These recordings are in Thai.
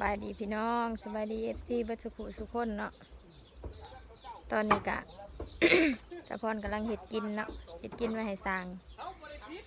บายดีพี่น้องสบายดีเอฟซีบัดสุขุสุคนเนาะตอนนี้กะสะพอนกำลังเห็ดกินเนาะเห็ดกินไว้ให้สั่ง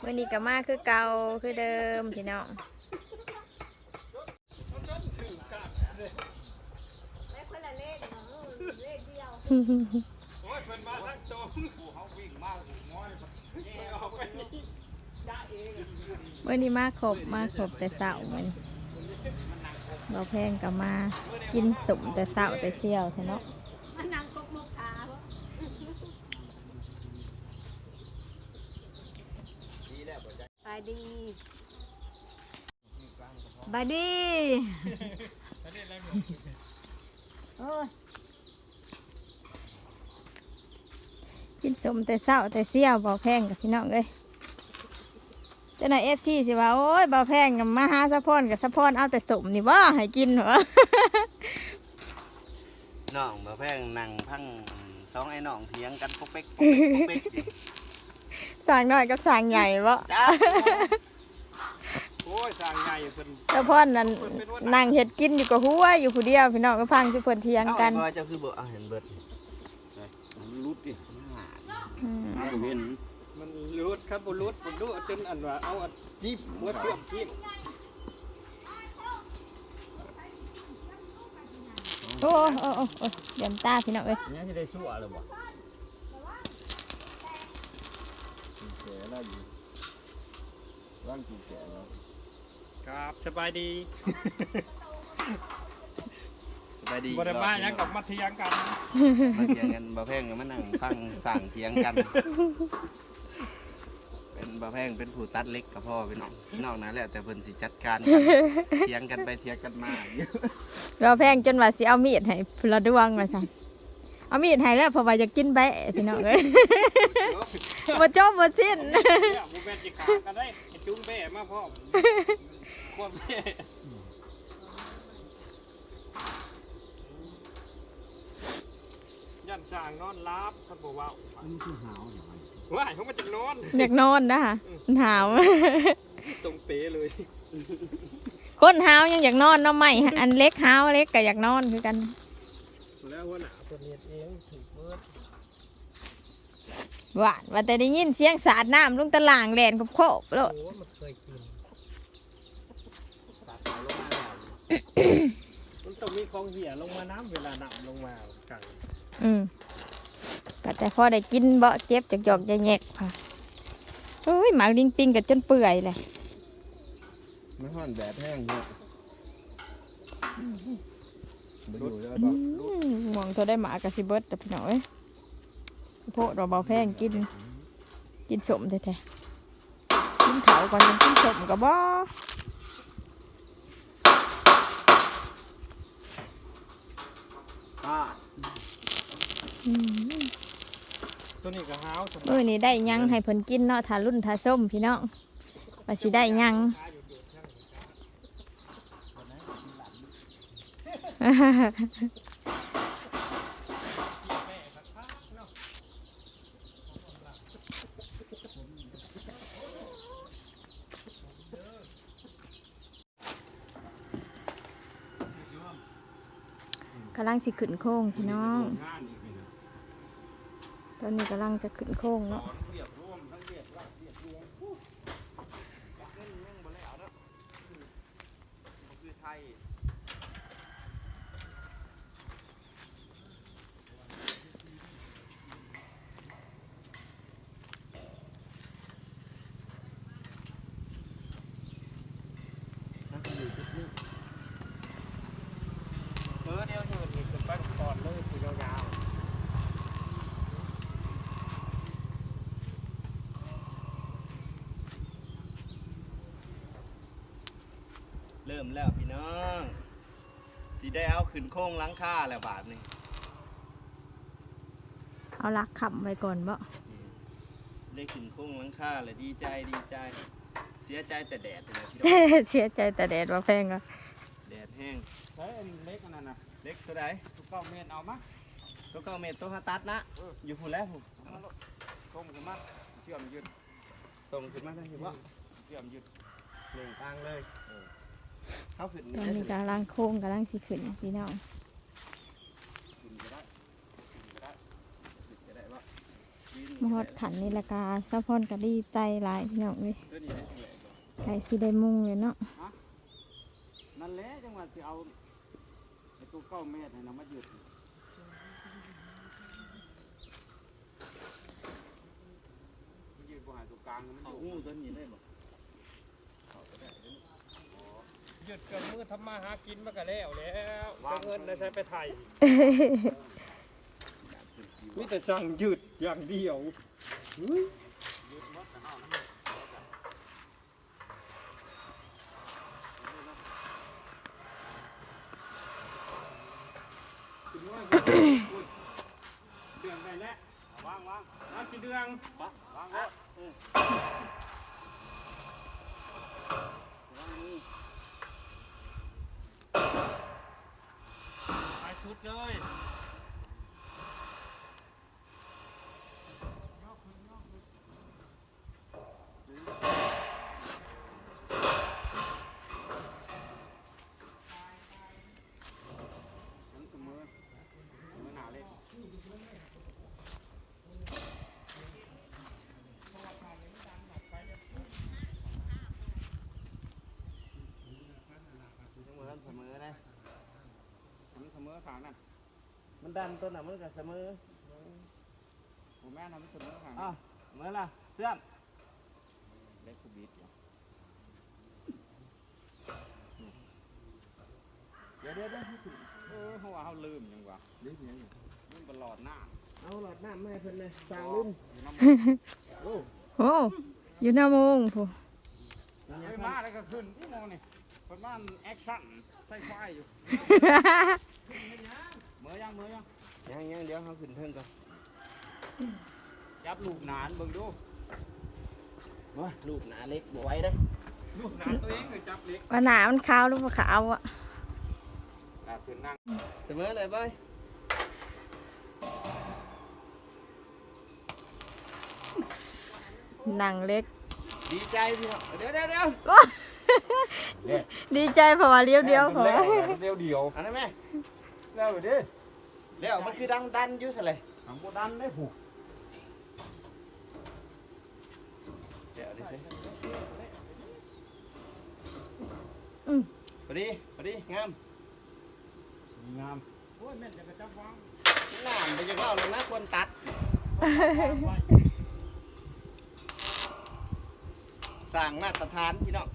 เมื่อนี้ก็มาคือเก่าคือเดิมพี่น้องเพิ่นเดิมพี่น้องเมื่อนี้มาครบมาครบแต่เสาร์มัน เราแพงก็มากินสมแต่เสาร์แต่เสี่ยวใช่เนาะบายดีบายดีโอ้ยกินสมแต่เสาร์แต่เสี่ยวเบาแพงกับพี่น้องเลย เจ้านายเอฟซีสิว่าโอ้ยเบาแพงกับมาหาสะพอนกับสะพอนเอาแต่สมนี่ว่าให้กินเหรอ น้องบ่แพงนั่งพังสองไอ้น้องเถียงกันปกเป๊กปกเป๊กปกเป๊กอยู่สั่งน้อยกับสั่งใหญ่บ่จ้าโอ้ยสร้างใหญ่เพิ่นสะพอนนั่นนั่งเห็ดกินอยู่กับหัวอยู่ผู้เดียวพี่น้องก็พังทุกคนเถียงกันเอาไอ้บ่เจ้าคือบ่เอาเห็นเบิดมันรุดดิอืม เอาเห็น มันรูดครับบ่รูดบ่รูดจนอันว่าเอาอันจิ๊บหัวเชื่อมจิ้มโอ้โอ้โอ้โอ้เดี๋ยวตาพี่น้องเอ้ยเนี่ยสิได้สู้อะไรบ่แก่แล้วอยู่ร่างกี่แก่แล้วครับสบายดีสบายดีบ่ได้มาหยังกับมาเถียงกันมาเถียงกันบ่แพงก็มานั่งฟังสั่งเถียงกัน เป็นบ่แพงเป็นผู้ตัดเล็กกับพ่อพี่น้องนอกนั้นแหละแต่เพิ่นสิจัดการกันเถียงกันไปเถียงกันมาอยู่เราแพงจนว่าสิเอามีดให้พละดวงว่าซั่นเอามีดให้แล้วเพราะว่าจะกินแบะพี่น้องเอ้ยบ่จบบ่สิ้น เนี่ยบ่แม่นสิขากันได้ให้จุ้งแบ่มาพร้อมควบแบ่ยันสร้างนอนลาบท่านบ่เว้ามันคือหาวอย่างนั้น ว้ายเขามาจากนอนอยากนอนนะคะมันหาว ตรงเป๊ะเลยคนหาวยังอยากนอนเนาะไม่อันเล็กหาวเล็กก็อยากนอนคือกัน แล้วหัวหน้าเพิ่นเฮ็ดเองถูกเบิดหวานว่าแต่ได้ยินเสียงสาดน้ำลงตะลางแลนโคบๆโลดโอ้มันเคยกินตัดเอาลงมาแล้วมันต้องมีของเหี่ยลงมาน้ำเวลาน้ำลงมาไก่อืมก็ แต่พอได้กินเบาเจ็บจากหยอกๆแยกๆค่ะเฮ้ยหมากลิงปิงกับจนเปื่อยเลยไม่ฮ้อนแดดแห้งเนี่ยบ่อยู่ได้อืปะมหวงเธอได้หมากระสิเบิดแต่พี่น้องเอ้ยโพดเราเบาแพงกิน กินสมแท้ๆกินเขาวก่อนยังกินสมกับบ่อ่าอืม ตัวนี้ก็ห้าวสมมื้อนี้ได้หยังให้เพิ่นกินเนาะทารุ่นทาส้มพี่น้องว่าสิได้หยัง กำลังสิขึ้นโค้งพี่น้อง งานอีกนี่นะ ตอนนี้กำลังจะขึ้นโค้งเนาะ เรียบรวมทั้งเรียบราบเรียบรวม คือไทย เบอร์เดียวอยู่นี่คือไปก่อนเลยคือยาว เริ่มแล้วพี่น้องสีได้เอาขึ้นโค้งหลังคาแล้วบาทนี่เอาลักขับไว้ก่อนบ่ได้ขึ้นโค้งหลังคาเลยดีใจดีใจ เสียใจแต่แดดเลยพี่น้องเสียใจแต่แดดว่าแพงอะแดดแห้งๆใช้อันเล็กอันนั้นนะเล็กตัวใดทุกเก้าเมตรเอามาตัวเก้าเมตรตัวห้าตัดนะอยู่พูนแล้วพูนเอามาโลดต้มขึ้นมาเชื่อมยืดส่งขึ้นมาได้เห็นว่าเชื่อมยืดหนึ่งทางเลย เขาขึ้นตอนนี้กำลังโค้งกำลังสิขึ้นพี่น้องขึ้นก็ได้ขึ้นก็ได้ขึ้นก็ได้ว่ามาฮอดขันนี่ละกาสะพอนก็ดีใจหลายพี่น้องเว้ยตัวนี้ได้เสียบ่ไก่สิได้มุงเลยเนาะนั่นแหละจังหวะที่เอาไอ้ตัวเก้าเมตรให้นำมาหยุดมันยืนบ่หายตัวกลางมันเอาอยู่งูตัวนี้ได้บ่ หยุดกันมือทำมาหากินมาก็แล้วแล้วเอาเงินได้ใช้ไปไทยมีแต่สั่งหยุดอย่างเดียวเฮ้ยเดืองไปแล้ววางวางวางสิเดืองวางวางแล้ว เออวางนี่ไปชุดเลย มันดันตัวน่ะมันก็เสมอผมแม่ทำให้เสมอขางอ้าวเมื่อล่ะเสื่อมเล็กคูบิดเหรอเดี๋ยวเดี๋ยวเดี๋ยวเออเขาว่าเขาลืมยังวะลืมยังลืมตลอดหน้าเอาหลอดน้ำมาให้เพิ่นเลยสร้างลืมอยู่น้ำโอ้โอ้อยู่หน้าโมงผู้เฮ้ยมาแล้วก็ขึ้นที่โมนี่เป็นบ้านแอคชั่นใส่ไฟอยู่ เมื่อยังเมื่อยังยังยังเดี๋ยวเขาขึ้นเทิงก่อนจับลูกหนานเบิ่งดูว้าลูกหนาเล็กบ่ไหว้เด้อลูกหนานตัวเองเลยจับเล็กว่าหนามันขาวหรือว่าขาวอะอะขึ้นนั่งเสมอเลยบอยหนังเล็ก ดีใจพี่น้องเดี๋ยวเดี๋ยวเดี๋ยวดีใจเพราะว่าเลี้ยวเดียวพอเดียวเดียวอันนั้นแม่ แล้วดิเดี๋ยวมันคือดังดันอยู่ซะเลยทางโบดันได้ผูกเดี๋ยวดิสิอืมพอดีพอดีงามงามโอ้ยแม่นจะกระจับวางงามไปจะเอาลงนะควรตัดสร้างมาตรฐานพี่น้อง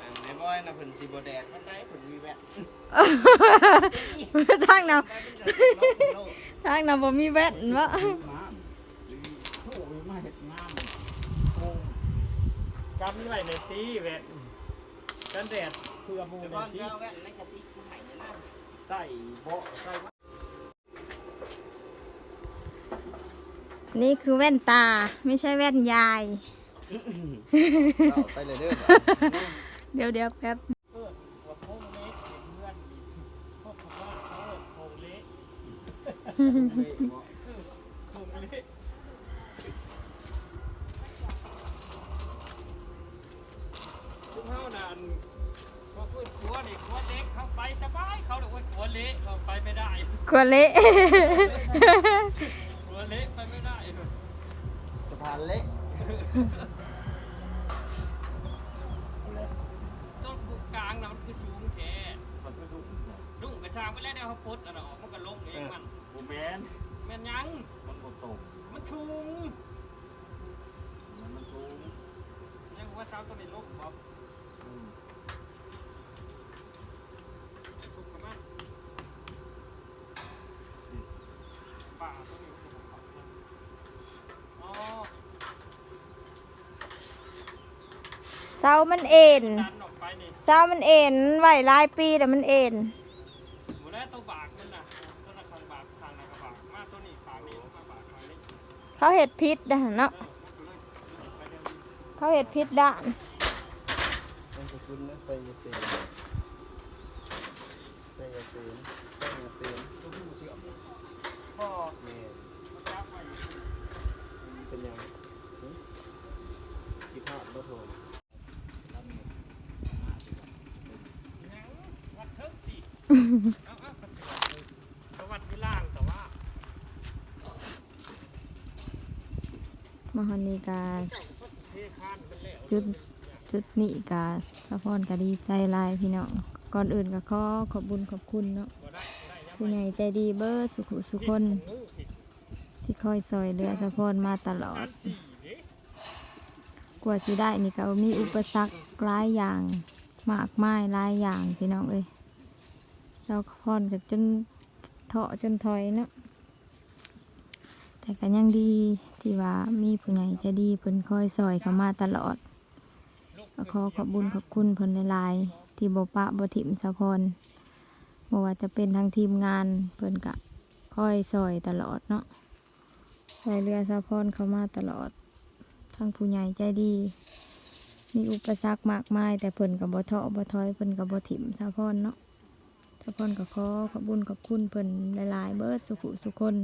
อันในบอยนะ เพิ่นสิบ่แดดมันได้เพิ่นมีแวะทางนำทางนำบ่มีแว่นวะงามลืมโอ้ยมาเห็ดงามโอ้กันไว้ในตีแหวนกันแดดเพื่อหมูเดี๋ยวในก่อนตีเจ้าแว่นในกระติกกูให้เนี่ยนะใส่เบาะใส่นี่คือแว่นตาไม่ใช่แว่นยายเอาไปเลยเด้อ เดี๋ยวเดี๋ยวแป๊บเปิดหัวโค้งเล็กเห็นเพื่อนพวกเขาว่าเขาโค้งเล็กโค้งเล็กทุกเท่านั้นพวกพูดขัวนี่ขัวเล็กเข้าไปสบายเขาเรียกว่าขัวเล็กเข้าไปไม่ได้กลัวเละขัวเล็กไปไม่ได้สะพานเล็ก ต้นกุกกลางนะมัน คือสูงแท้มันคือดุดุกระชางไปแล้วเดี๋ยวเขาพุดอันนั้นออกมันก็ลงเองมันโมแมนแม่นยัง มันบ่ตกมันชุงมันสูงยังว่าเช้าตัวนี้ลงบ๊อบทุกข์กับมันป่าตัวนี้อ๋อเสามันเอ็น ดันออก ไปนี่เสามันเอ็นไหวหลายปีแต่มันเอ็นหมดแล้วตัวบากมันน่ะตัวนักขังบากทางนักบากมาตัวนี้ปากนี้มาบากทางนี้เขาเห็ดพิษนะเนาะเออมันก็เลยไปเดี๋ยวนี้เขาเห็ดพิษด่านมันจะคุณนะใส่ยาเสนใส่ยาเสนใส่ยาเสนตัวผู้เชื่อมพ่อ แม่ มันจับไว้อยู่ เป็นยัง เอาเอา สวัสดีล่างแต่ว่ามาฮอนนีกาจุดจุดนี้กาสะพอนก็ดีใจลายพี่น้องก่อนอื่นก็ขอขอบบุญขอบคุณเนาะบ่ได้บ่ได้ยังผู้ใหญ่ใจดีเบอร์สุขุสุคน ที่คอยซอยเหลือสะพอนมาตลอด กว่าสิได้นี่ก็มีอุปสรรคหลายอย่างมากมายหลายอย่างพี่น้องเอ้ย เราคอนกับจนเถาะจนถอยเนาะแต่ก็ยังดีที่ว่ามีผู้ใหญ่ใจดีเพิ่นคอยซอยเข้ามาตลอดก็ขอขอบบุญขอบคุณเพิ่นหลายๆที่บ่ปะบ่ถิมสะพอนบ่ว่าจะเป็นทางทีมงานเพิ่นก็คอยซอยตลอดเนาะซอยเรือสะพอนเข้ามาตลอดทางผู้ใหญ่ใจดี มีอุปสรรคมากมาย แต่เพิ่นกับบ่ท้อบ่ถอยเพิ่นกับบ่ถิ่มสะพอนเนาะ สะพอนก็ขอขอบบุญขอบคุณเพิ่นหลาย ๆ เบิดสุขุสุคน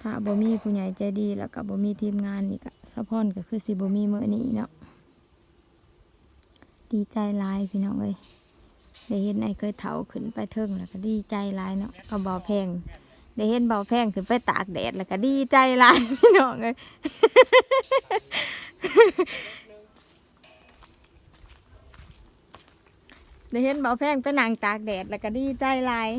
ถ้าบ่มีผู้ใหญ่ใจดีแล้วก็บ่มีทีมงานนี่ก็สะพอนก็คือสิบ่มีมื้อนี้เนาะดีใจหลายพี่น้องเอ้ยได้เห็นไอ้เคยเฒ่าขึ้นไปเทิงแล้วก็ดีใจหลายเนาะก็บ่แพงได้เห็นเบาแพงขึ้นไปตากแดดแล้วก็ดีใจหลายพี่น้องเอ้ย ได้เห็นเบาแพงไปนั่งตากแดดแล้วก็ดีใจหลาย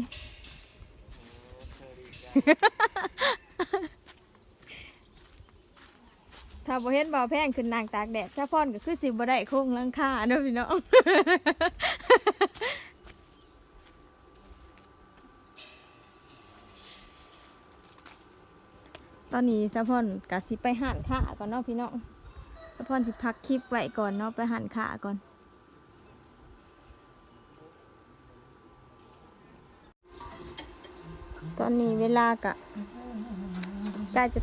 ถ้าบ่เห็นเบาแพงขึ้นนั่งตากแดดถ้าพ่อนก็คือสิบ่ได้โค้งหลังคาเนาะพี่น้อง ตอนนี้สะพอนกะสิไปหั่นขาก่อนเนาะพี่น้องสะพอนสิพักคลิปไว้ก่อนเนาะไปหั่นขาก่อน ตอนนี้เวลากะใกล้จะ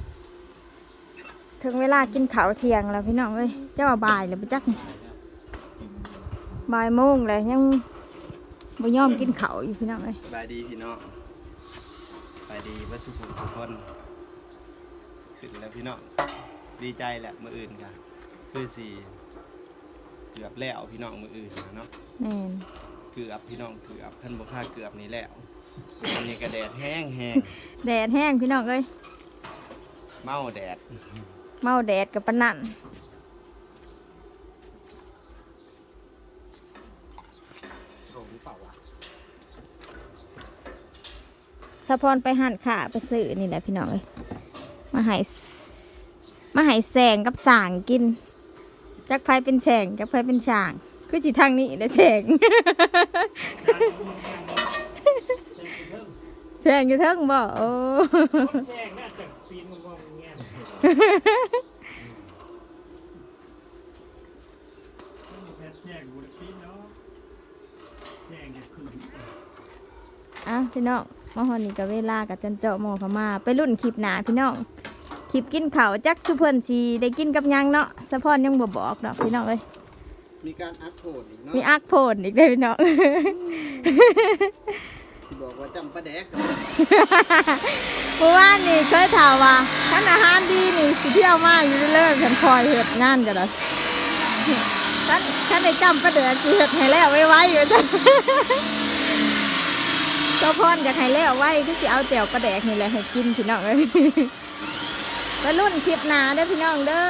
ถึงเวลากินข้าวเที่ยงแล้วพี่น้องเอ้ยเจ้าว่าบ่ายแล้วไปจักนี่บ่ายโมงเลยยังบ่ยอมกินข้าวอยู่พี่น้องเอ้ยสบายดีพี่น้องสบายดีวัสุขุมสุขคนขึ้นแล้วพี่น้องดีใจแหละมืออื่นค่ะคือสี่เกือบแล้วพี่น้องมืออื่นนะเนาะแม่นเกือบพี่น้องเกือบท่านบอกค่าเกือบนี้แล้ว อันนี้กระแดดแห้งแห้งแดดแห้งพี่น้องเอ้ยเมาแดดเมาแดดกับปานนั่นโอ้หรือเปล่าวะสะพอนไปหั่นขาไปซื้อนี่แหละพี่น้องเอ้ยมาให้มาให้แสงกับสางกินจักไผเป็นแสงจักไผเป็นช่าง คือสิทางนี้แหละแสง แสงอยู่เทิงบ่โอ้ แจ้งน่าจะปีนงงๆเงี้ยแพทย์แจ้งบุญปีนเนาะแจ้งจะขึ้นอ้าวพี่น้องมาฮอนนี่กับเวลากับจันเจาะหมอเขามา ไปรุ่นคลิปหนาพี่น้องคลิปกินข้าวจักสุเพิ่นสีได้กินกับหยังเนาะสะพอนยังบ่บอกดอกพี่น้องเอ้ยมีการอักโผดอีกเนาะมีอักโพนอีกเลยพี่น้องที่ บอกว่าจำประแดกเพราะว่านี่เคยถามว่าท่านอาหารดีนี่สิเที่ยวมากอยู่เรื่อยๆฉันคอยเฮ็ดงานกันลยท่านท่านได้จำประเดี๋ยวสิเฮ็ดให้แล้วไว้ๆอยู่จ้ะเจ้าพรอยากให้แล้วไว้ที่สิเอาแจ่วประแดกนี่แหละให้กินพี่น้องเอ้ยไปรุ่นคลิปหนาเด้อพี่น้องเด้อ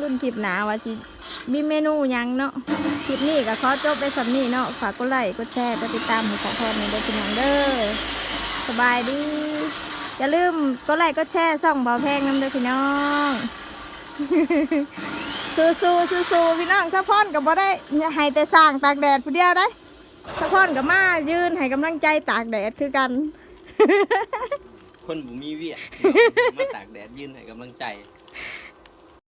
รุ่นคลิปหนาว่าสิ มีเมนูหยังเนาะคลิปนี้ก็ขอจบไปสำนี้เนาะฝากกดไลค์กดแชร์กดติดตามให้ของพรในเด้อพี่น้องเด้อสบายดีอย่าลืมกดไลค์กดแชร์ส่องเบาแพงน้ำเด้อพี่น้องสู้สู้สู้สู้ๆพี่น้องสะพอนกับบ่ได้อย่าให้แต่สร้างตากแดดผู้เดียวได้สะพอนกับมายืนให้กำลังใจตากแดดคือกัน คนบุมีเวียกมาตากแดดยืนให้กำลังใจ